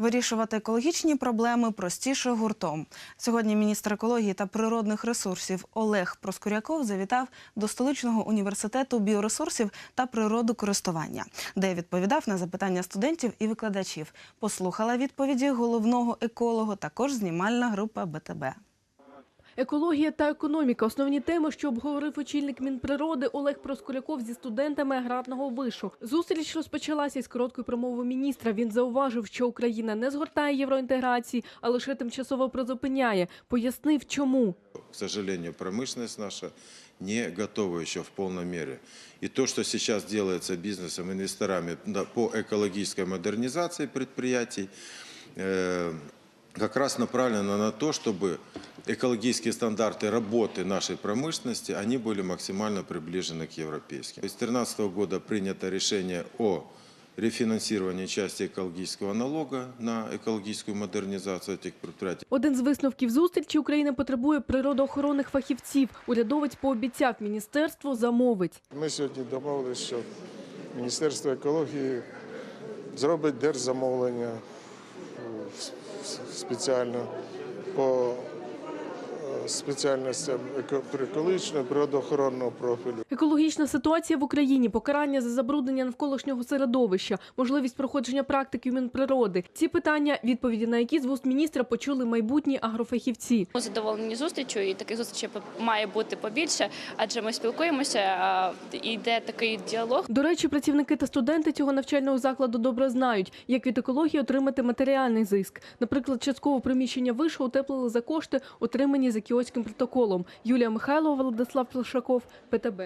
Вирішувати екологічні проблеми простіше гуртом. Сьогодні міністр екології та природних ресурсів Олег Проскуряков завітав до столичного університету біоресурсів та природокористування, де відповідав на запитання студентів і викладачів. Послухала відповіді головного еколога, також знімальна група БТБ Екологія та економіка – основні теми, що обговорив очільник Мінприроди Олег Проскуляков зі студентами аграрного вишу. Зустріч розпочалася із короткої промови міністра. Він зауважив, що Україна не згортає євроінтеграції, а лише тимчасово призупиняє. Пояснив, чому. К сожалению, промышленность наша не готова еще в полной мере. И то, что сейчас делается бизнесом, инвесторами да, по экологической модернизации предприятий, э, как раз направлено на то, чтобы экологические стандарты работы нашей промышленности, они были максимально приближены к европейским. С 2013 года принято решение о рефинансировании части экологического налога на экологическую модернизацию этих предприятий. Один з висновків зустрічі Україна потребує природоохоронних фахівців. Урядовець пообіцяв, міністерство замовить. Ми сьогодні домовилися, що Міністерство екології зробить держзамовлення е, с- спеціально по спеціальностям еко- екологічного природоохоронного профілю. Екологічна ситуація в Україні, покарання за забруднення навколишнього середовища, можливість проходження практики в Мінприроди. Ці питання, відповіді на які з вуст міністра почули майбутні агрофахівці. Ми задоволені зустрічю, і таких зустрічей має бути побільше, адже ми спілкуємося, і йде такий діалог. До речі, працівники та студенти цього навчального закладу добре знають, як від екології отримати матеріальний зиск. Наприклад, частково приміщення вишу утеплили за кошти, отримані за кіотським протоколом. Юлія Михайлова, Владислав Плешаков, ПТБ.